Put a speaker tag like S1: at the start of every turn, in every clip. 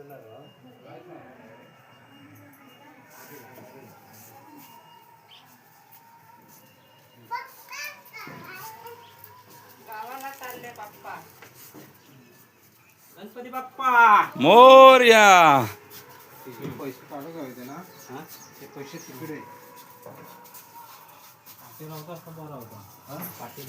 S1: చేస్తున్నారు गणपती बाप्पा.
S2: मोर्या.
S3: पैसे काढू का होते
S1: ना
S3: ते पैसे तिकडे.
S1: पाटील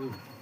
S1: Ooh.